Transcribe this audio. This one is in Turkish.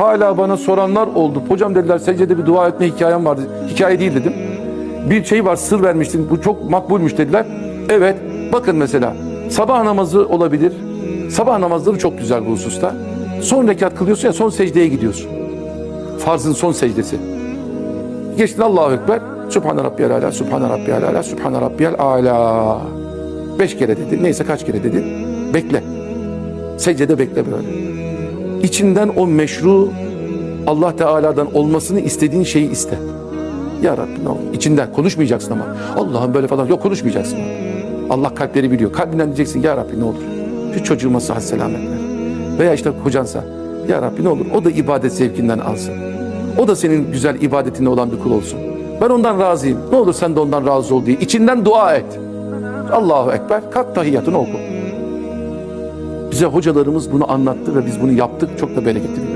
Hala bana soranlar oldu. Hocam dediler secdede bir dua etme hikayem vardı. Hikaye değil dedim. Bir şey var sır vermiştin. Bu çok makbulmuş dediler. Evet. Bakın mesela sabah namazı olabilir. Sabah namazları çok güzel bu hususta. Son rekat kılıyorsun ya son secdeye gidiyorsun. Farzın son secdesi. Geçtin Allahu Ekber. Sübhane Rabbiyal Ala, Sübhane Rabbiyal Ala, Sübhane Rabbiyal Ala. Beş kere dedi. Neyse kaç kere dedi. Bekle. Secdede bekle böyle. İçinden o meşru Allah Teala'dan olmasını istediğin şeyi iste. Ya Rabbi ne olur. İçinden konuşmayacaksın ama. Allah'ım böyle falan. Yok konuşmayacaksın. Allah kalpleri biliyor. Kalbinden diyeceksin ya Rabbi ne olur. Şu çocuğuma sıhhat selamet ver. Veya işte kocansa. Ya Rabbi ne olur. O da ibadet zevkinden alsın. O da senin güzel ibadetinde olan bir kul olsun. Ben ondan razıyım. Ne olur sen de ondan razı ol diye. İçinden dua et. Allahu Ekber. Kalk tahiyyatını oku. Bize hocalarımız bunu anlattı ve biz bunu yaptık. Çok da bereketli bir